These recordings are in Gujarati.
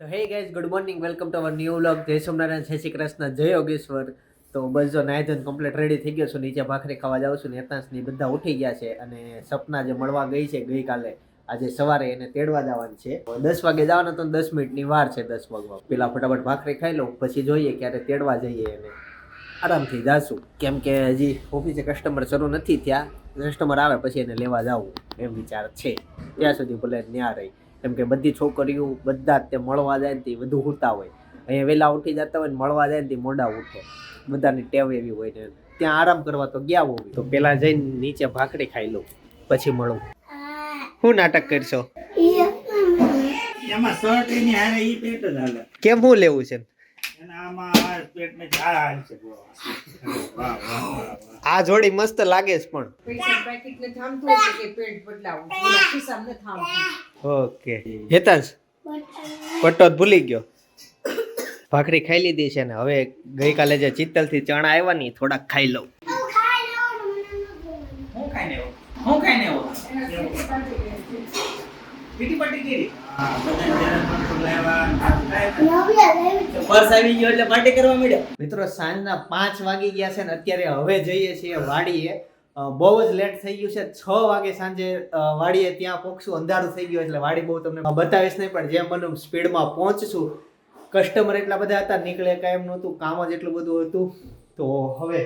તો hey guys good morning welcome to our new vlog જય સોમનારાયણ, જય શ્રી કૃષ્ણ, જય યોગેશ્વર. તો બસ જો ધોઈને કમ્પ્લીટ રેડી થઈ ગયો છું, નીચે ભાખરી ખાવા જાઉં છું ને યતાંશની બધા ઉઠી ગયા છે અને સપના જે મળવા ગઈ છે ગઈકાલે, આજે સવારે એને તેડવા જવાની છે. દસ વાગે જવાના તો દસ મિનિટની વાર છે દસ વાગવા. પેલા ફટાફટ ભાખરી ખાઈ લઉં, પછી જોઈએ ક્યારે તેડવા જઈએ એને આરામથી જાશું. કેમ કે હજી ઓફિસે કસ્ટમર શરૂ નથી થયા. કસ્ટમર આવે પછી એને લેવા જાવું એમ વિચાર છે. ત્યાં સુધી ભલે ન્યા રહી. કેમ કે બધી છોકરીઓ બધા જ તે મળવા જાય ને તે વધુ ઉઠતા હોય. અહીંયા વહેલા ઉઠી જતા હોય ને મળવા જાય ને તે મોડા ઉઠે. બધાની ટેવ એવી હોય ને ત્યાં આરામ કરવા તો ગયા હોય. તો પેલા જઈને નીચે ભાખરી ખાઈ લઉં પછી મળું. શું નાટક કરશો? એમાં શર્ટ એની હારે ઈ પેટ જ હાલે. કેમ શું લેવું છે? આ જોડી મસ્ત લાગે છે પણ. ને ન ઓકે. હેતાંશ પટ્ટો ભૂલી ગયો. ભાખરી ખાઈ લીધી છે ને હવે ગઈકાલે જે ચિત્તલથી ચણા આવ્યા ની થોડાક ખાઈ લઉં. હું ખાઈને આવ્યો? હું મિત્રો, સાંજના પાંચ વાગી ગયા છે ને અત્યારે હવે જઈએ છીએ વાડીએ. બહુ જ લેટ થઈ ગયું છે. છ વાગે સાંજે વાડીએ ત્યાં પહોંચશું અંધારું થઈ ગયું એટલે વાડી બહુ તમને બતાવીશ નહીં, પણ જેમ બને સ્પીડમાં પહોંચશું. કસ્ટમર એટલા બધા હતા, નીકળે કાંઈ એમ નહોતું, કામ જ એટલું બધું હતું. તો હવે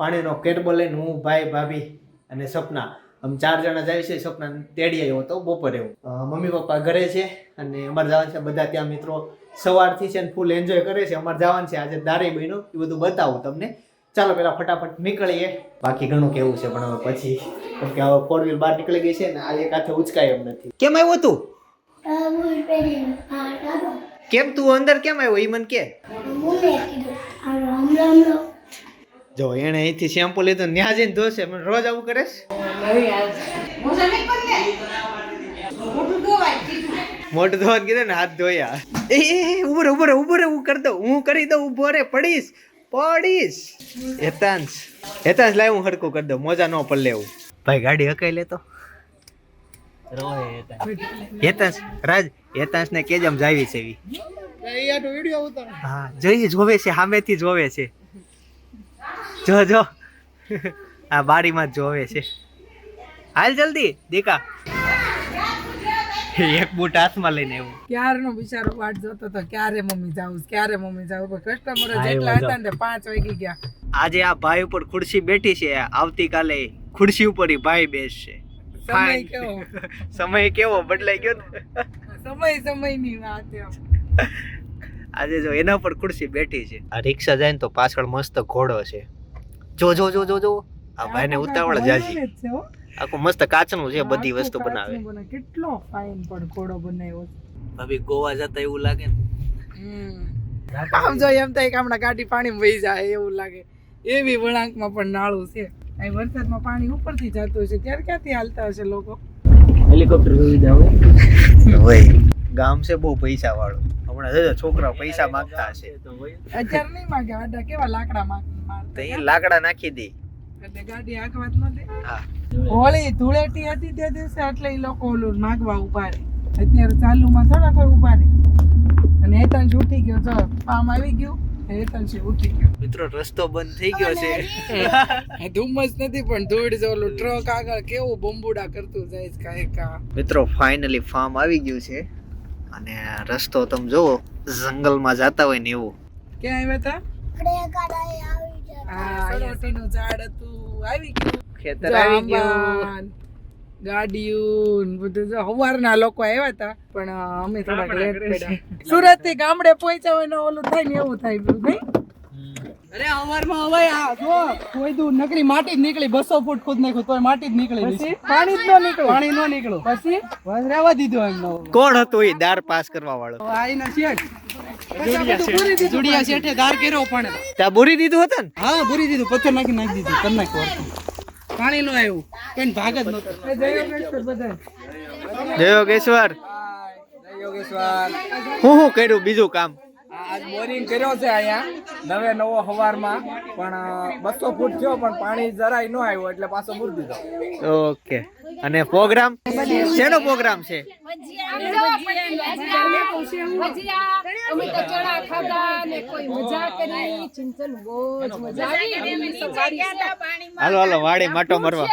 પાણીનો કેટબો લઈને હું, ભાઈ, ભાભી અને સપના આમ ચાર જણા જાય છે સપના તેડી આવ્યો હતો બપોરે હું. મમ્મી પપ્પા ઘરે છે અને અમારે જવાનું છે બધા ત્યાં મિત્રો સવારથી છે ને ફૂલ એન્જોય કરે છે અમારે જવાનું છે આજે દારે બહેનો એ બધું બતાવું તમને. ચાલો પેલા ફટાફટ નીકળીએ. બાકી ઘણું કેવું છે પણ હવે પછી કેમ કે હવે ફોર વ્હીલ બહાર નીકળી ગઈ છે ને આ એક હાથે ઉચકાય એમ નથી. કેમ આવ્યું તું? કેમ તું અંદર કેમ આવ્યો? એ મને કે. જો એને અહીંથી શેમ્પુ લીધું ન્યા જઈને ધોશે મને રોજ આવું કરે મોટું ધોવાનું કીધું ને હાથ ધોયા. એ ઉભર એ ઊભો ઊભો ઊભો રે હું કરી દઉં હું કરી દઉં ઊભો રે પડીશ પડીશ. હેતાંશ હેતાંશ લાય હું હરકું કરી દઉં મોજા ન પડ લેવું ભાઈ ગાડી હકાઈ લેતો હેતાંશ. રાજ હેતાંશ ને કેજમ જાવી છે એવી. હા જોઈએ જોવે છે સામેથી જોવે છે. જો જો. આ બારીમાં જોવે છે. હાલ જલ્દી દીકા. એક બૂટ હાથમાં લઈને આવ્યો. ક્યારનો બિચારો વાટ જોતો તો ક્યારે મમ્મી જાવું ક્યારે મમ્મી જાવું કસ્ટમર જેટલા હતા ને પાંચ વાગી ગયા. આજે આ ભાઈ ઉપર ખુરશી બેઠી છે. આવતીકાલે ખુરશી ઉપર ઈ ભાઈ બેસશે. સમય કેવો? સમય કેવો? બદલાઈ ગયો ને? સમય સમયની વાત આજે જો એના પર ખુરશી બેઠી છે. આ રિક્ષા જાય ને તો પાછળ મસ્ત ઘોડો છે. જો જો જો જો જો. આ ભાઈને ઉતાવળ જાજી છે આખું મસ્ત કાચનું છે બધી વસ્તુ બનાવે. કેટલો ફાઇન પણ ઘોડો બનાવ્યો છે. ભાભી ગોવા જતા એવું લાગે ને. આમ જો એમ થાય કે હમણાં ગાડી પાણીમાં વહી જાય એવું લાગે. એવી વળાંકમાં પણ નાળું છે. અહીં વરસાદમાં પાણી ઉપરથી જતું હશે. ત્યારે ક્યાંથી હાલતા હશે લોકો? હેલિકોપ્ટર સુવિધા હોય? હોય. ગામ છે બહુ પૈસા વાળું હમણાં છોકરાઓ પૈસા માંગતા હશે. અત્યારે નહીં માગે આડા કેવા લાકડા માંગ- તો એ લાકડા નાખી દે. એટલે ગાડી આંકવા જ ન દે. હા. હોળી ધૂળેટી હતી તે દિવસે એટલે એ લોકો ઓલું માગવા ઊભા રહે અત્યારે ચાલુમાં થોડા કોઈ ઊભા રહે અને હેતાંશ ઉઠી ગયો. જો પામ આવી ગયું. હેતાંશ ઉઠી ગયો. મિત્રો રસ્તો બંધ થઈ ગયો છે. ધુમ્મસ નથી પણ ધૂળ જો ઓલું ટ્રક આગળ કેવું બોમ્બુડા કરતું જાય છે કાંઈ કા. મિત્રો ફાઇનલી ફાર્મ આવી ગયું છે. અને રસ્તો તમે જુઓ જંગલમાં જતા હોય ને એવું. ક્યાં આવ્યા હતા? સરોટીનું ઝાડ હતું. આવી ગયું. ખેતર આવી ગયું. ગાડીયું ને બધું જો સવારના લોકો આવ્યા હતા પણ અમે થોડાક લેટ પડ્યા. સુરતથી ગામડે પહોંચ્યા હોય ને ઓલું થાય ને એવું થાય નહીં? અરે અવારમાં અવાય આ જો કોઈ દૂર નકરી માટી જ નીકળી બસો ફૂટ ખુદ નાખ્યું તોય માટી જ નીકળી પછી? પાણી જ ન નીકળ્યું? પાણી ન નીકળ્યું. પછી? બસ રહેવા દીધું એમ નવું. કોણ હતો એ દાર પાસ કરવા વાળો? આઈના શેઠ. જુડિયા શેઠે. દાર કર્યો પણ. ત્યાં બુરી દીધું હતું ને? હા બુરી દીધું. પથ્થર નાખી નાખી દીધું. કરી નાખ્યું પાણી નો આવ્યું. કઈ ભાગ જ નતો જય યોગેશ્વર યોગેશ્વર હું હું કર્યું બીજું કામ? આજ બોરિંગ કર્યો છે અહીંયા. નવે નવો હવારમાં. પણ બસો ફૂટ થયો, પણ પાણી જરાય ન આવ્યું, એટલે પાછો મૂકી દીધો. ઓકે. અને પ્રોગ્રામ શેનો પ્રોગ્રામ છે? અમે તો ચણા ખાધા ને કોઈ મજા કરી ચિંતન બહુ જ મજા આવી. એમની તો વાડી છે. હાલો હાલો વાડી માટો મરવા.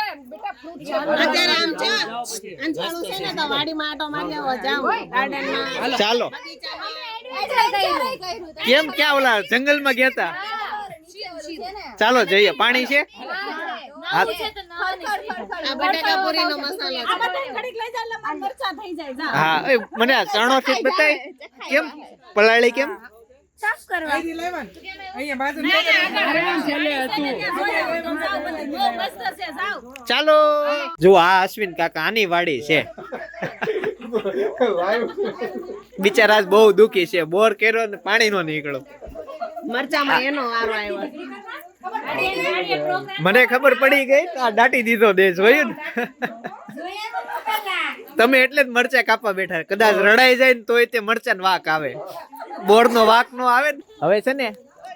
ચાલો. કેમ ક્યાં ઓલા જંગલમાં ગયા તા? ચાલો જઈએ. પાણી છે? હા, આ બટાકા પૂરીનો મસાલો છે હા એ મને આ ચણો થી બતાય કેમ પલાળી કેમ ચાલો જો આ અશ્વિન કાકા આની વાડી છે બિચારા આજ બહુ દુખી છે બોર કર્યો ને પાણી નો નીકળો મને ખબર પડી ગઈ આ દાટી દીધો દેશ જોયું ને? તમે એટલે જ મરચા કાપવા બેઠા કદાચ રડાઈ જાય ને તોય તે મરચા વાક આવે. બોર નો વાક નો આવે ને. હવે છે ને,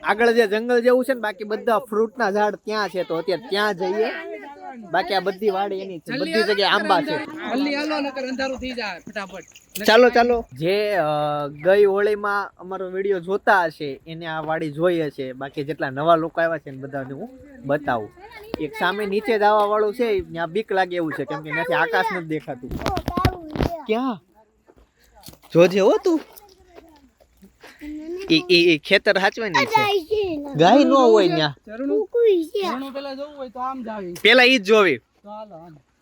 આગળ જે જંગલ જેવું છે ને, બાકી બધા ફ્રૂટ ના ઝાડ ત્યાં છે, તો અત્યારે ત્યાં જઈએ. બાકી આ બધી વાડી એની છે. બધી જગ્યાએ આંબા છે. જલ્દી હાલો નકર અંધારું થઈ જાય ફટાફટ. ચાલો ચાલો. જે ગઈ હોળીમાં અમારો વીડિયો જોતા હશે એને આ વાડી જોઈ હશે. બાકી જેટલા નવા લોકો આવ્યા છે ને બધાને હું બતાવું. એક સામે નીચે જવા વાળું છે ત્યાં બીક લાગે એવું છે કેમ કે ત્યાંથી આકાશ નથી દેખાતું. ક્યાં? જોજે હો તું. ઈ ઈ ઈ ખેતર હાચવાની છે. ગાય નો. હોય ત્યાં પેલા જવું હોય તો આમ જાવી પેલા ઈ જ જોવી.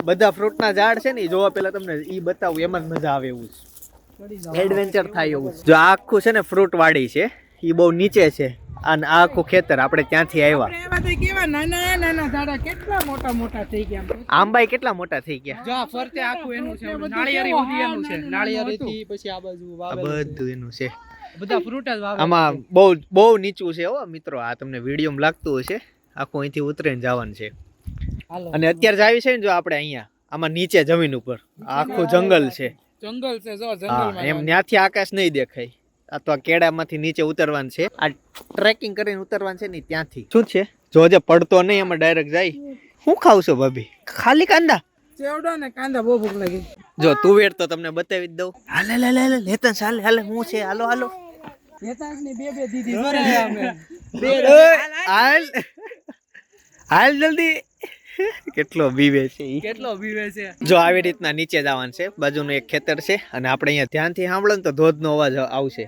બધા ફ્રૂટ ના ઝાડ છે ને ઈ જોવા પેલા તમને ઈ બતાવું એમાં જ મજા આવે એવું છે એડવેન્ચર થાય એવું જો. આખું છે ને ફ્રૂટ વાડી છે ઈ બહુ નીચે છે. અને આખું ખેતર આપણે ત્યાંથી આવ્યા. આપણે એવા તો કેવા નાના નાના ઝાડા કેટલા મોટા મોટા થઈ ગયા આંબાઈ કેટલા મોટા થઈ ગયા? જો ફરતે આખું એનું છે નાળિયેરી સુધી એનું છે. નાળિયેરી થી પછી આ બાજુ બધું એનું છે. બધા ફ્રૂટ જ વાવે આમાં બહુ બહુ નીચું છે હો મિત્રો. આ તમને વિડીયોમાં લાગતું હશે. આખું અહીંથી ઉતરીને જવાનું છે. અને અત્યારે જાવી છે ને જો આપણે અહીંયા. આમાં નીચે જમીન ઉપર. આખું જંગલ છે. જંગલ છે જો હા જંગલમાં એમ ત્યાંથી આકાશ નહીં દેખાય. આ તો આ કેળામાંથી નીચે ઉતરવાનું છે. આ ટ્રેકિંગ કરીને ઉતરવાનું છે ને ત્યાંથી. શું છે? જો જે પડતો નહીં એમાં ડાયરેક્ટ જાય. શું ખાવ છો ભાભી? ખાલી કાંદા? ચેવડો ને કાંદા બહુ ભૂખ લાગી. જો તુવેર તો તમને બતાવી દઉં. હાલે લે લે લેતન હાલે હાલે હું છે? હાલો હાલો. નેતાજની બે બે દીદી જોડે અમે. ઓય, હાલ. હાલ જલ્દી. કેટલો બીવે છે કેટલો બીવે છે? જો આવી રીતના નીચે જવાનું છે. બાજુનું એક ખેતર છે અને આપણે અહીંયા ધ્યાનથી સાંભળો ને તો ધોધનો અવાજ આવશે.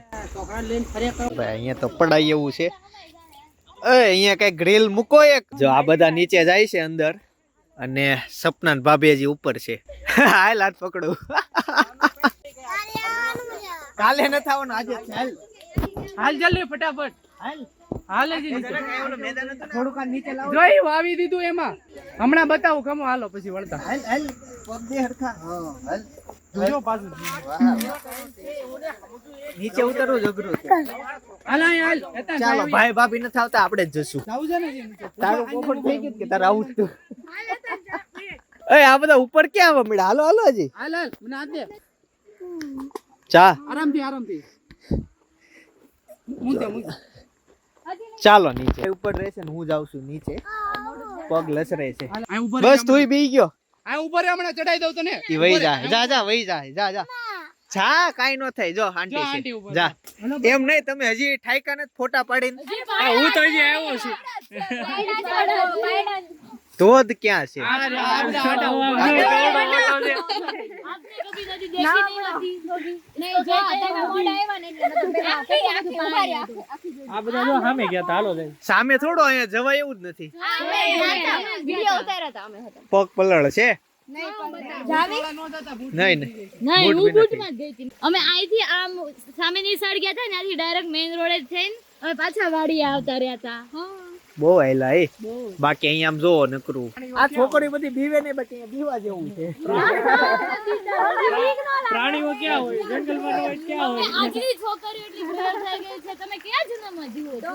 અહીંયા તો પડાય એવું છે. એ અહીંયા કઈ ગ્રીલ મૂકો એક. જો આ બધા નીચે જાય છે અંદર અને સપના ભાભીજી ઉપર છે. હાલ હાથ પકડું. કાલે ન થવાનું આજે. હાલ. હાલ જલ્દી ફટાફટ. હાલ. હાલે જ થોડુંક નીચે લાવો. જોઈ વાવી દીધું એમાં. હમણાં બતાવું કમો હાલો પછી વળતા. હાલ હાલ. પગ હરખા. હા હાલ. જોજો પાછું. નીચે ઉતરવું જગરું છે. હાલ ચાલો ભાઈ ભાભી નથી આવતા આપણે જ જશું. જાવું છે ને તારું કોફર થઈ ગયું કે તારે આવું જ તું? એ આ બધા ઉપર ક્યાં આવે મળ્યા? હાલો હાલો હજી. હાલ હાલ. મને હાથ દે. ચા. આરામથી આરામથી. ચાલો નીચે ઉપર રહેશે ને હું જાઉં છું નીચે પગ લસરે છે બસ તું બી ગયો આ ઉપર હમણાં ચડાઈ દઉં તને ઈ વહી જા જા જા વહી જા જા જા જા કાઈ નો થાય જો જો આંટી જા એમ નહીં તમે હજી ઠાઈકા ને ફોટા પાડીને આ હું તો હજી આવ્યો છું ધોધ ક્યાં છે આ સામે થોડો અહીંયા જવાય એવું જ નથી. પગ પલળ છે. અમે અહીંથી આમ સામેની સાઈડ ગયા હતા ત્યાંથી ડાયરેક્ટ મેઇન રોડે જ થઈને અમે પાછા વાડી આવતા રહ્યા હતા. બહુ હેલા એ બાકી અહીંયા આમ જોવો નકરું. આ છોકરી બધી બીવે ને બાકી બીવા જેવું છે. પ્રાણીઓ ક્યાં હોય? જંગલમાં હોય ક્યાં હોય? આટલી છોકરીઓ એટલી ભેળ થઈ ગઈ છે. તમે ક્યાં જન્મમાં જીવો છો?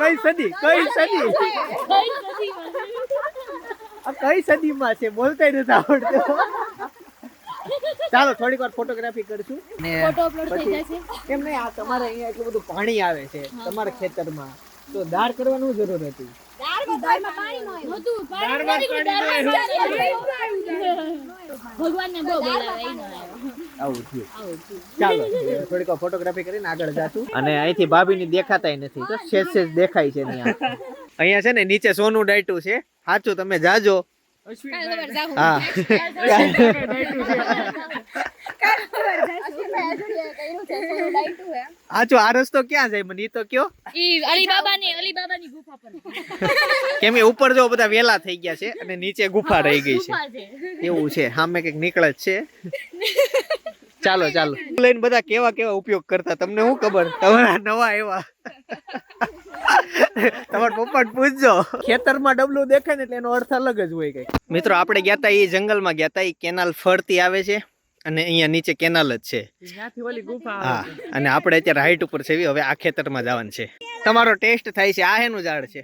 કઈ સદી કઈ સદી? કઈ સદીમાં? આ કઈ સદીમાં છે? બોલતાય નથી આવડતું. ચાલો થોડીક વાર ફોટોગ્રાફી કરશું. ને ફોટો અપલોડ થઈ જશે. એમ નહીં આ તમારે અહીંયા એટલું બધું પાણી આવે છે તમારા ખેતરમાં. તો દાળ કરવાનું જરૂર હતી. ચાલો થોડીક ફોટોગ્રાફી કરીને આગળ જાશું. અને અહીંથી ભાભીની દેખાતાય નથી. તો સેજ દેખાય છે અહીંયા. અહીંયા છે ને નીચે સોનું ડાયટું છે. સાચું તમે જાજો. હા. આ રસ્તો ક્યાં જાય? મને ઈ તો કયો. ઈ અલીબાબાની અલીબાબાની ગુફા પર. કેમ કે ઉપર જો બધા વેલા થઈ ગયા છે અને નીચે ગુફા રહી ગઈ છે. એવું છે. સામે કંઈક નીકળે જ છે. ચાલો ચાલો. લઈને બધા કેવા કેવા ઉપયોગ કરતા? તમને શું ખબર? તમારા નવા એવા તમારા પપ્પા પૂછજો. ખેતરમાં ડબલું દેખાય ને એટલે એનો અર્થ અલગ જ હોય કઈ મિત્રો આપણે ગયા તા એ જંગલમાં ગયા તા. એ કેનાલ ફરતી આવે છે અને અહીંયા નીચે કેનાલ જ છે. હા અને આપણે અત્યારે હાઈટ ઉપર છે. હવે આ ખેતરમાં જવાનું છે. તમારો ટેસ્ટ થાય છે. આ હેનું ઝાડ છે?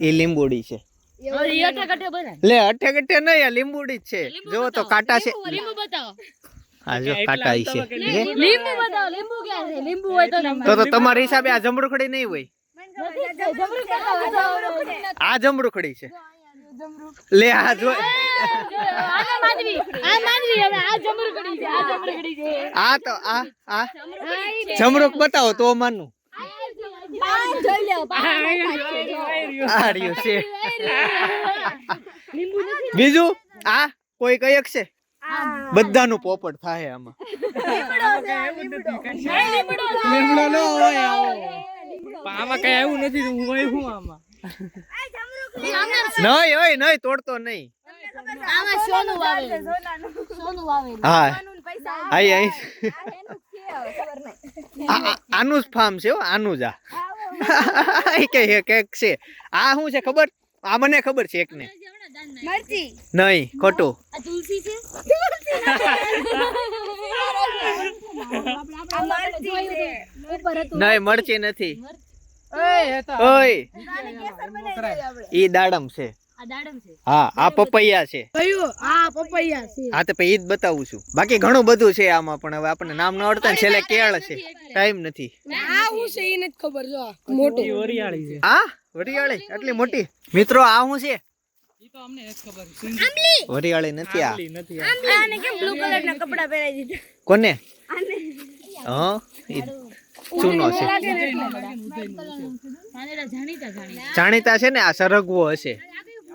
એ લીંબુડી છે. લે અઠે કઠે નહીં આ લીંબુડી જ છે. જો તો કાંટા છે. લીંબુ- બતાવો. હા જો કાંટા છે. લીંબુ બતાવો લીંબુ ક્યાં છે? લીંબુ હોય તો તો તો તમારા હિસાબે આ જમરૂખડી નહીં હોય? આ જમરૂખડી છે લે આ જો. આના માધવી આ માધવી હવે આ જમરૂખડી છે આ જમરૂખડી છે. આ તો આ આ. જમરૂખ બતાવો તો માનું પાન જોઈ લ્યો પાન છે બીજું? આ કોઈ કયક છે? બધાનું પોપટ થાય આમાં. લીમડો ન હોય આમાં કઈ એવું નથી હું હોય હું આમાં? નહીં હોય નહીં તોડતો નહીં. આમાં સોનું વાવેલું સોનું વાવેલું હા. આઈ આઈ આનું જ ફાર્મ છે હો આનું જ આ. કે હે કેક છે. આ શું છે ખબર? આ મને ખબર છે એકને. નહીં ખોટું. આ તુલસી છે? નહીં મરચી નથી. એ ઓય. ઈ દાડમ છે. હા આ પપૈયા છે. કયું આ પપૈયા છે. હા તો પછી જ બતાવું છું. બાકી ઘણું બધું છે આમાં પણ હવે આપણને નામ ન આવડતા ને છેલ્લે કેળ છે. ટાઈમ નથી. આ હું છે એ નથી ખબર જો મોટું. વરિયાળી છે. આ વરિયાળી? આટલી મોટી? મિત્રો આ હું છે? ઈ તો અમને નથી ખબર. વરિયાળી નથી આ. નથી બ્લુ કલર કપડા પહેરાવી દીધા? કોને? હા ચૂનો છે. જાણીતા જાણીતા જાણીતા. જાણીતા છે ને આ સરગવો હશે.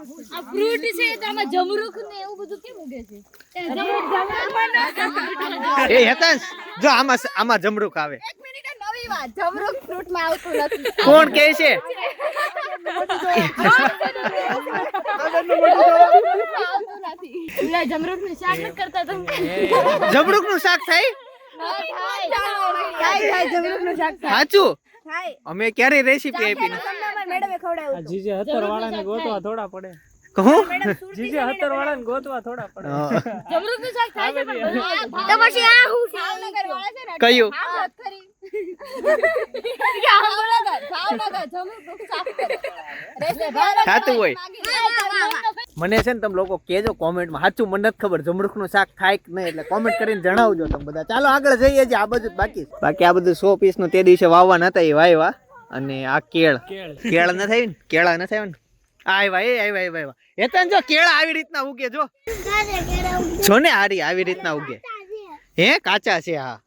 આ ફ્રૂટ છે તો આમાં જમરૂખ ને એવું બધું કેમ ઉગે છે? એ હેતાંશ જો આમાં આમાં જમરૂખ આવે. નવી વાત. જમરૂક ફ્રૂટમાં આવતું નથી. કોણ કહે છે? જમરૂખ ને શાક નથી કરતા તમે? જમરૂકનું શાક થાય? સાચું? અમે ક્યારે રેસીપી આપી મેડમે ખવડાવ્યું હતું. જીજે હતર વાળા ને ગોતવા થોડા પડે. કહું? જીજે હતર વાળા ને ગોતવા થોડા પડે. જમરૂદનું શાક થાય છે પણ તો પછી આ હું ભાવનગર વાળા છે ને કયું? નું મને છે ને તમે લોકો કેજો કોમેન્ટમાં. સાચું મને નથી ખબર જમરૂખનું શાક થાય કે નહીં એટલે કોમેન્ટ કરીને જણાવજો તમે બધા. ચાલો આગળ જઈએ છે આ બધું જ બાકી બાકી આ બધું સો પીસનું તે દિવસે વાવવાના હતા એ વાવ્યા અને આ કેળ. કેળ. ન થાય ને? કેળા ન થાય ને? આવ્યા એ આવ્યા આવ્યા એ હેતન જો કેળા આવી રીતના ઉગે જો. જો ને હારી આવી રીતના ઉગે. હે કાચા છે હા.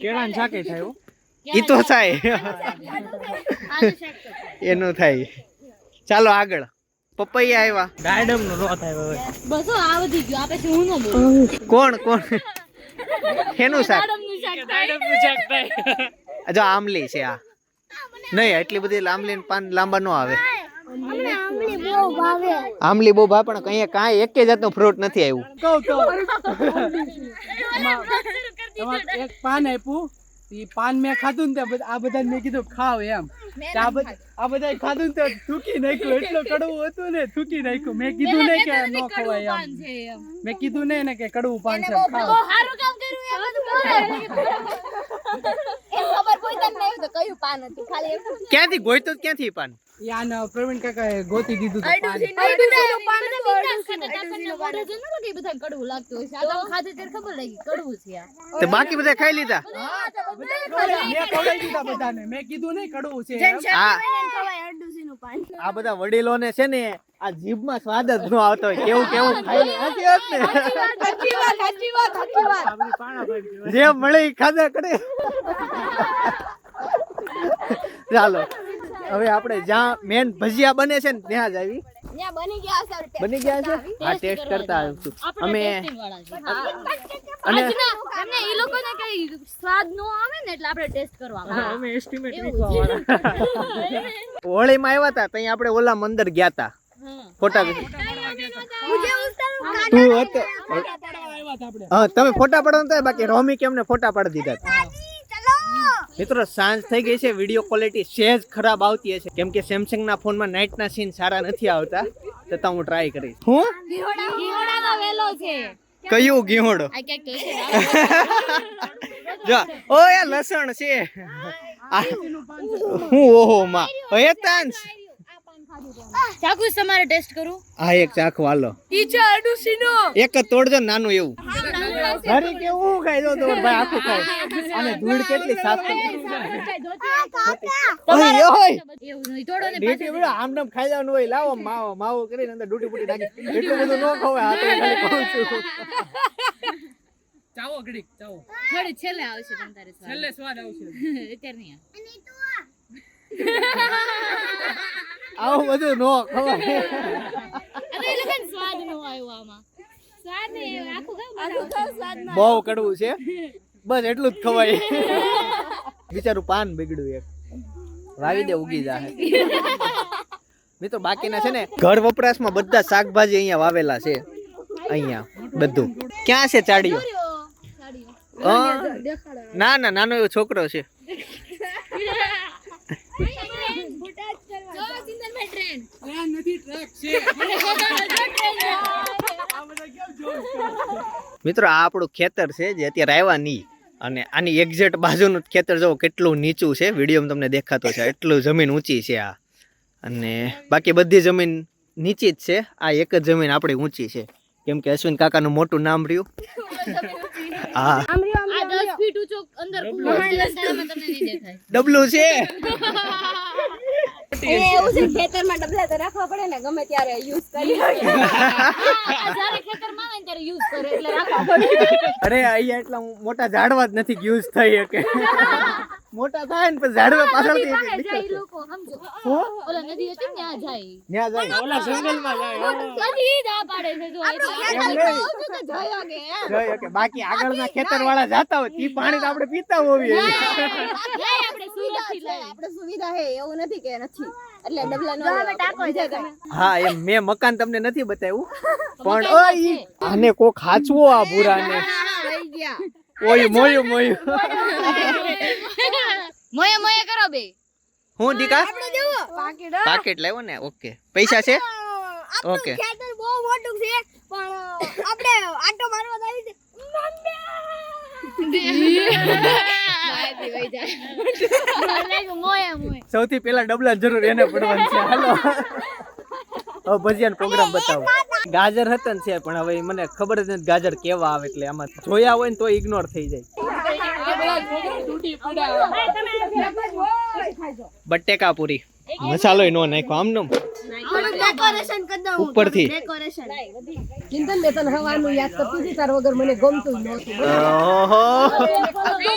કેળ ને શાકે થાય ઈ તો થાય. આનું શાક તો. એનું થાય. ચાલો આગળ. પપૈયા આવ્યા નો બસ ગયું. હું ન કોણ કોણ? એનું શાક? જો આમલી છે આ. નહીં એટલી બધી આમલી પાન લાંબા ન આવે. આમલી બહુ ભાવે. પણ કઈ કાંઈ એક જાતનું ફ્રૂટ નથી આવ્યું. કહું તો. એક પાન આપ્યું. ઈ પાન મેં ખાધું ને આ બધા મેં કીધું ખાવ એમ. આ બધા ખાધું. ને થૂકી નાખ્યું. એટલું કડવું હતું ને થૂકી નાખ્યું. મેં કીધું ને કે ન ખવાય એમ. મેં કીધું ને ને કે કડવું પાન છે ખાવ સારું કામ કર્યું એ બધું બોલે. એ ખબર ગોઈતન ને એવું તો કયું પાન હતું? ખાલી ક્યાંથી? ગોઈતું ક્યાંથી પાન? યાન પ્રવીણ ગોતી દીધું કડવું લાગતું હોય છે. આ તો આમ ત્યારે ખબર લાગી, કડવું છે આ. તે બાકી બધા ખાઈ લીધા મેં ખવડાવી દીધા બધાને મેં કીધું નહીં કડવું છે આ આ બધા વડીલોને છે ને આ જીભમાં સ્વાદ જ ન આવતો હોય કેવું કેવું ખાઈ. સાચી વાત ને? સાચી વાત, સાચી વાત, સાચી વાત. આ બધી પાણા ભાઈ કહેવાય. જે મળે ખાધા કરે ચાલો હવે આપણે જ્યાં મેન ભજીયા બને છે ને ત્યાં જ આવી. બની ગયા છે? હા ટેસ્ટ કરતા આવીશું. અમે અને અમને એ લોકોને કઈ સ્વાદ નો આવે ને એટલે આપણે ટેસ્ટ કરવા અમે એસ્ટિમેટ. હોળીમાં આવ્યા હતા ત્યાં આપણે ઓલા મંદિર ગયા હતા ફોટા તું. હતો આવ્યા. હા તમે ફોટા પાડો ને બાકી રોમી કે અમને ફોટા પાડી દીધા હતા. મિત્રો સાંજ થઈ ગઈ છે વીડિયો ક્વોલિટી સહેજ ખરાબ આવતી હશે. કેમ કે સેમસંગ ના ફોનમાં નાઇટ ના સીન સારા નથી આવતા. તો હું ટ્રાય કરીશ. હું? વેલો છે. કયું ગીહોડો? જો ઓ એ લસણ છે. હું ઓહો માં. હે તાંસ ચાકુ તમારે ટેસ્ટ કરું? હા એક ચાખો હાલો. ટીચર અનુસીનો એક એક જ તોડજો નાનું એવું. ઘરે કેવું ખાઈ દો તો ભાઈ આખું ખાય અને ધૂળ કેટલી સાફ કરી ઓય ઓય. એવું નહીં તોડો ને ડેટી આમ નામ ખાઈ જવાનું હોય લાવો માવો માવો કરીને અંદર ડૂટી બૂટી નાખી. એટલું બધું ન ખવાય આ તો ખાલી કહું છું. ચાવો ઘડીક ચાવો. થોડી છેલ્લે આવશે તમ તારે છેલ્લે સ્વાદ આવશે. અત્યારે નહીં આવું. બધું ન ખવાય. અરે એ સ્વાદ નો આવ્યો આમાં. બહુ કડવું છે. બસ એટલું જ ખવાય. બિચારું પાન બગડ્યું એક. વાવી દે ઉગી જાય મિત્રો બાકીના છે ને ઘર વપરાશમાં બધા શાકભાજી અહીંયા વાવેલા છે. અહીંયા બધું. ક્યાં છે ચાડીઓ? ના ના નાનો એવો છોકરો છે. જો ટ્રેન નથી ટ્રક છે? મિત્રો આ આપણું ખેતર છે જે અત્યારે આવ્યા નહીં. અને આની એક્ઝેક્ટ બાજુનું જ ખેતર જો કેટલું નીચું છે. વિડીયોમાં તમને દેખાતો છે. એટલું જમીન ઊંચી છે આ. અને બાકી બધી જમીન નીચી જ છે. આ એક જ જમીન આપણી ઊંચી છે. કેમ કે અશ્વિન કાકાનું મોટું નામ રહ્યું. હા. આ 10 ફીટ ઊંચો અંદર ખુલ્લો છે. અંધારામાં તમને નહીં દેખાય. ડબલું છે. એવું છે ખેતરમાં ડબલા તો રાખવા પડે ને ગમે ત્યારે યુઝ કરી જ્યારે ખેતરમાં આવે ત્યારે યુઝ કરે એટલે રાખવા પડે. અરે અહીંયા એટલા મોટા ઝાડવા જ નથી યુઝ થઈ શકે. મોટા થાય ને પછી ઝાડવા પાછળથી એક જાય લોકો સમજો. ઓલા નદી હતી ને ત્યાં જાય. ત્યાં જાય. ઓલા જંગલમાં જાય નદી જ પાડે છે જો એટલે જાય કે બાકી આગળના ખેતર વાળા જાતા હોય ઈ પાણી તો આપણે પીતા હોવી આપણે સુરતથી લઈ. આપણે સુવિધા હે એવું નથી કે નથી એટલે ડબલા નો ટાકો હા એમ મેં મકાન તમને નથી બતાવ્યું. પણ ઓય આને કોક હાચવો આ ગયા. ઓય મોયું મોયું. મોયે મોયે કરો બે. હું દીકા? પાકીટ પાકેટ લાવ્યો ને? ઓકે. પૈસા છે? ઓકે. બહુ મોટું છે પણ આપણે આટો મારવા આવી છે સૌથી પહેલા ડબલા જરૂર એને પડવાની છે. હાલો. હવે ભજીયાનો પ્રોગ્રામ બતાવો. ગાજર હતા ને છે પણ હવે મને ખબર જ નથી ગાજર કેવા આવે એટલે આમાં જોયા હોય ને તો ઇગ્નોર થઈ જાય. બટેકા પૂરી. મસાલો નો નાખ્યો આમનું ડેકોરેશન કરી દઉં ઉપરથી. ડેકોરેશન ચિંતન મેં તને હવાનું યાદ કરતી હતી તાર વગર મને ગમતું જ નહોતું. ઓહો.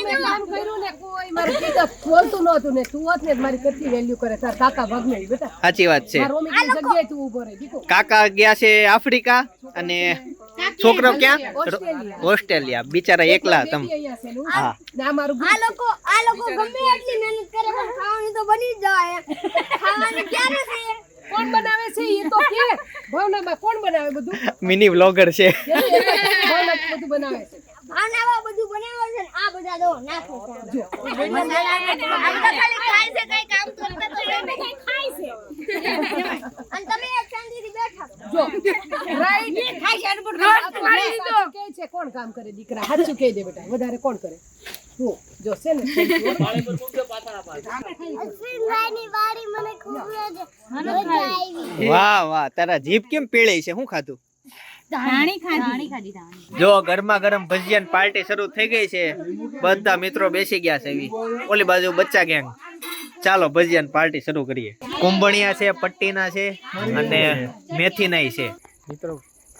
મેં કામ કર્યું ને કોઈ મારી કીધા બોલતું નહોતું ને તું હોત ને મારી કેટલી વેલ્યુ કરે તાર કાકા ભગને બેટા. સાચી વાત છે. મારા જગ્યાએ તું ઊભો રહે દીકો કાકા ગયા છે આફ્રિકા અને છોકરો ક્યાં? ઓસ્ટ્રેલિયા. ઓસ્ટ્રેલિયા. બિચારા એકલા તમ બેબી અહીંયા છે ને હા. આ લોકો આ લોકો ગમે એટલી મહેનત કરે પણ ખાવાની તો બની જાય. ખાવાની ક્યારે છે? કોણ બનાવે છે? એ તો કે. ભાવનામાં કોણ બનાવે બધું? મિની વ્લોગર છે. ભાવના બધું બનાવે છે. આને આવા બધું બનાવે છે આ બધા દો નાખો છે આમ. તો ખાલી ખાય છે કઈ કામ કરતા તો નહીં. ખાય છે. અને તમે શાંતિથી બેઠા જો રાઈટ ખાઈ છે કે છે કોણ કામ કરે? દીકરા સાચું કહી દે બેટા. વધારે કોણ કરે? જો જો છે ને વાહ વાહ તારા જીભ કેમ પીળી છે? શું ખાધું? જો ગરમા ગરમ ભજીયાની પાર્ટી શરૂ થઈ ગઈ છે. બધા મિત્રો બેસી ગયા છે એવી. ઓલી બાજુ બચ્ચા ગેંગ ચાલો ભજીયાની પાર્ટી શરૂ કરીએ. કુંભણિયા છે પટ્ટીના છે અને મેથીનાય છે. મિત્રો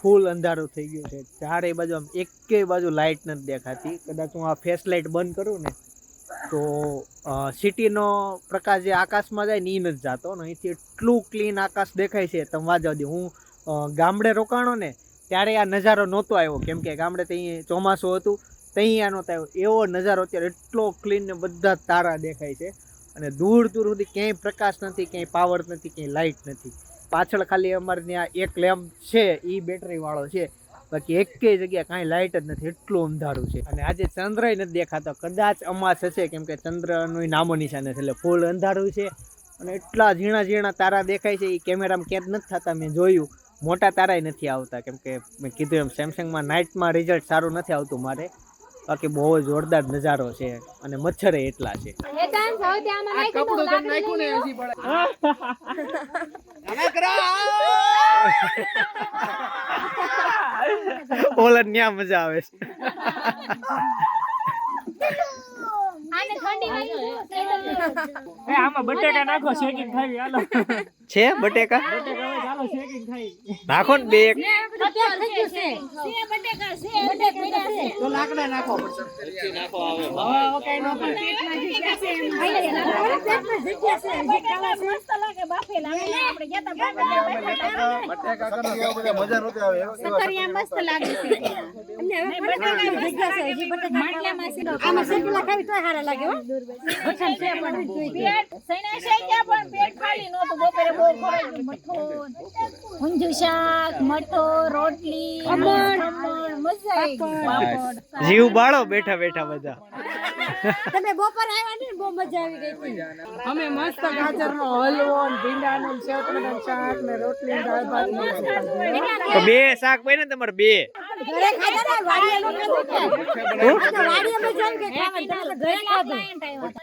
ફૂલ અંધારું થઈ ગયું છે. ચારે બાજુ આમ એકેય બાજુ લાઇટ નથી દેખાતી. કદાચ હું આ ફેસ લાઇટ બંધ કરું ને, તો સિટીનો પ્રકાશ જે આકાશમાં જાય ને એ નથી જતો. ને અહીંથી એટલું ક્લીન આકાશ દેખાય છે. તમે વાંચવા દો, હું ગામડે રોકાણો ને, ત્યારે આ નજારો નહોતો આવ્યો. કેમ કે ગામડે ત્યાં ચોમાસું હતું ત્યાં નહોતો આવ્યો. એવો નજારો અત્યારે એટલો ક્લીન ને બધા તારા દેખાય છે. અને દૂર દૂર સુધી ક્યાંય પ્રકાશ નથી, ક્યાંય પાવર નથી, ક્યાંય લાઇટ નથી. પાછળ ખાલી અમારે ત્યાં એક લેમ્પ છે એ બેટરી વાળો છે. બાકી એકેય જગ્યાએ કાંઈ લાઇટ જ નથી એટલું અંધારું છે. અને આજે ચંદ્રય નથી દેખાતો કદાચ અમાસ હશે કેમ કે ચંદ્રનું નામો નિશાન છે એટલે ફૂલ અંધારું છે. અને એટલા ઝીણા ઝીણા તારા દેખાય છે એ કેમેરામાં ક્યાંક નથી થતા મેં જોયું. મોટા તારાય નથી આવતા કેમ કે મેં કીધું એમ સેમસંગમાં નાઇટમાં રિઝલ્ટ સારું નથી આવતું મારે. બાકી બહુ જ જોરદાર નજારો છે અને મચ્છરે એટલા છે. ઓલા ન્યા મજા આવે છે. આમાં બટેકા નાખો શેકીને ખાવી હાલો. છે બટેકા? ચાલો શેકીને ખાઈ. નાખો ને બે એક. અત્યારે થઈ ગયું છે છે બટેકા છે બટેકા છે તો લાકડા નાખો. પડશે હવે કઈ નો પણ પેટમાં જગ્યા છે એમ. મસ્ત લાગે બાફેલા આપણે ગયા તા સકરિયા મસ્ત લાગે છે પેટ સૈના શેક્યા પણ પેટ ખાલી નહોતું બપોરે બહુ ખવાયું મઠો ઊંધિયું શાક મઠો રોટલી ખમણ. મજા આવી જીવ બાળો બેઠા બેઠા બધા. અમે મસ્ત ગાજરનો હલવો ને ભીંડાનો ને સેવ ટમેટાનું શાક ને રોટલી ને દાળ ભાત ને ખાધું. તો બે શાક બને ને તમારે બે.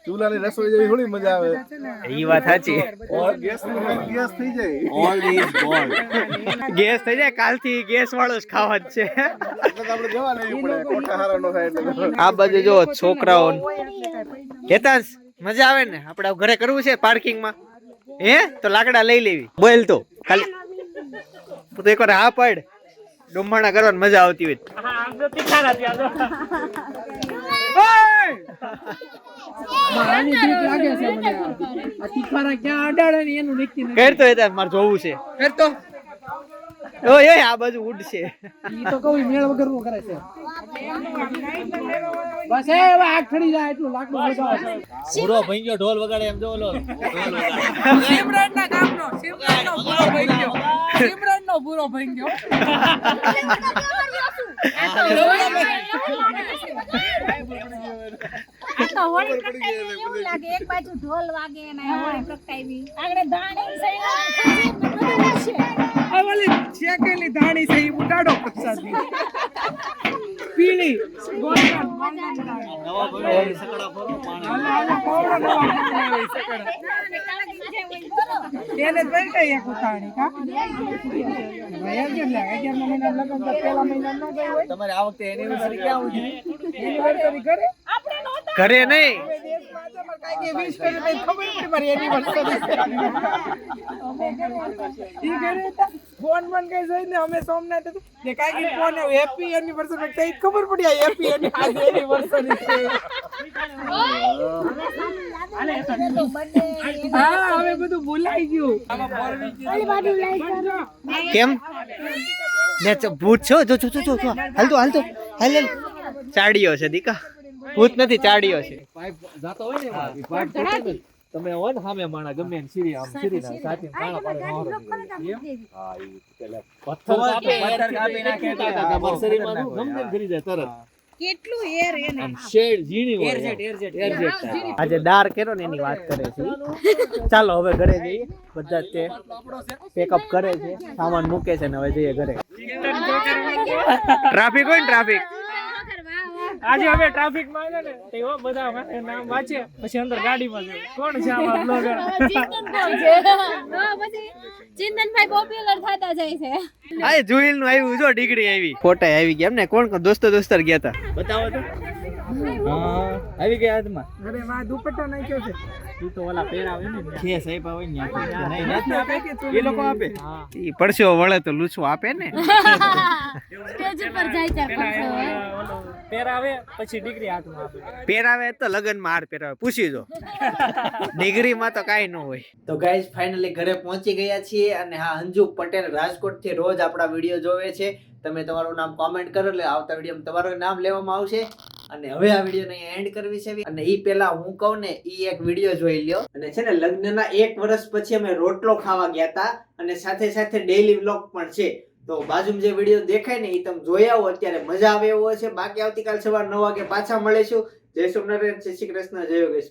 ચૂલાની રસોઈ જેવી થોડી મજા આવે. એ વાત સાચી. ગેસ ગેસ થઈ જાય. ગેસ થઈ જાય કાલથી ગેસ વાળો જ ખાવા જ છે. એટલે જવા લેવી પડે ખોટા હારા નો થાય આ બાજુ જો છોકરાઓ કેતાંશ મજા આવે ને? આપણે ઘરે કરવું છે પાર્કિંગમાં? હે? તો લાકડા લઈ લેવી. બોલ તો. ખાલી તો એકવાર હા પડ. ડુમ્માણા કરવાની મજા આવતી હોય તો. તો. કરતો હોય મારે જોવું છે. કરતો. ઓય ઓય આ બાજુ ઉડશે ઈ તો કહું મેળ વગરનું કરે છે. બસ એ હવે આગ ઠરી જાય એટલું લાકડું પૂરો ભંગ્યો ઢોલ વગાડે એમ જો ઓલો સિમરન ના ગામનો સિમરન નો પૂરો ભાઈ ગયો સિમરન નો પૂરો ભાઈ ગયો આ તો હોળી પ્રગટાવી એવું લાગે એક બાજુ ઢોલ વાગે ને હોળી પ્રગટાવી. આગળ ધાણી છે શેકેલી ધાણી છે ઈ ઉડાડો પ્રસાદી પીળી ગોળના ગોળના ધાણી. નવા ભંગ્યો સકડા ફરો પાણી હાલે, હાલે, પૌડો નવો મૂકી આવે ઈ સકડ. એને જ ભાઈ કઈ એક ઉતાણી, કા? અગિયારમા મહિનાના લગ્ન તો પહેલા મહિનામાં ન ગઈ હોય? તમારે આ વખતે એનિવર્સરી ક્યાં ઉજવી Anniversary કરે? ઘરે નહીં હવે દેશમાં આજે પણ કાંઈ કે wish કર્યું તો ખબર પડી મારી anniversary છે. ઈ ઘરે હતા, ફોન પણ કઈ જોઈને અમે સોમનાથ હતું. ને કાંઈ કે ફોન હેપી એનિવર્સરી. કઈ ખબર પડી આ હેપી એનિવર્સરી આજે છે. હા હવે બધું ભૂલાઈ ગયું. કેમ? ને ભૂત છો? જો જો જો જો જો. હાલતો હાલતો હાલ હાલ. ચાડીઓ છે દીકા. ભૂત નથી ચાડીઓ છે. જાતો હોય ને ને, તમે હોય ને સામે માણા ગમે ને સીરી આમ સીરી ના સાચી કાણા પાડે હા, એ પેલા પથ્થર કાપે, પથ્થર કાપી નાખે શરીરમાં શું ગમે કરી જાય તરત. કેટલું એર એને આમ શેડ ઝીણી હોય. એરજેટ એરજેટ આજે દાર કેરો ને એની વાત કરે છે. ચાલો હવે ઘરે જઈએ. બધા જ તે પેકઅપ કરે છે. સામાન મૂકે છે ને હવે જઈએ ઘરે. ટ્રાફિક હોય ને ટ્રાફિક? આજે અમે ટ્રાફિકમાં છે ને તે બધા નામ વાંચે પછી અંદર ગાડીમાં જાય. કોણ છે આમાં બ્લોગર ચિંતન કોણ છે? હા, પછી ચિંતનભાઈ પોપ્યુલર થતા જાય છે. આ જુહિલનું આવ્યું જો ડિગ્રી આવી. ફોટા આવી ગયા એમને. કોણ કોણ? દોસ્તો દોસ્તર ગયા હતા. બતાવો તો. હા. આવી ગયા હાથમાં. અરે વાહ દુપટ્ટો નાખ્યો છે. તું તો ઓલા પહેરાવે ને છે સાહેબ આવે ને નહીં નથી આપે? એ લોકો આપે? એ પડશો વળે તો લૂછો આપે ને? સ્ટેજ ઉપર જાય છે પડશો પહેરાવે પછી ડિગ્રી હાથમાં આપે. પહેરાવે તો લગનમાં હાર પહેરાવે પૂછી જો. ડિગ્રીમાં તો કાંઈ ન હોય. તો ગાઈઝ ફાઇનલી ઘરે પહોંચી ગયા છીએ અને હા અંજુ પટેલ રાજકોટથી રોજ આપણા વીડિયો જોવે છે. તમે તમારું નામ કોમેન્ટ કરો એટલે આવતા વિડીયોમાં તમારું નામ લેવામાં આવશે. અને હવે આ વિડીયોને એન્ડ કરવી છે. અને ઈ પેલા હું કહું ને, ઈ એક વીડિયો જોઈ લ્યો. અને છે ને, લગ્નના એક વર્ષ પછી અમે રોટલો ખાવા ગયા હતા અને સાથે સાથે ડેઈલી વ્લોગ પણ છે. તો બાજુમાં જે વીડિયો દેખાય ને એ તમે જોઈ આવો. અત્યારે મજા આવે એવો છે. બાકી આવતીકાલ સવાર નવ વાગે પાછા મળીશું. જય સોમનારાયણ જય શ્રી કૃષ્ણ, જય યોગેશ્વર.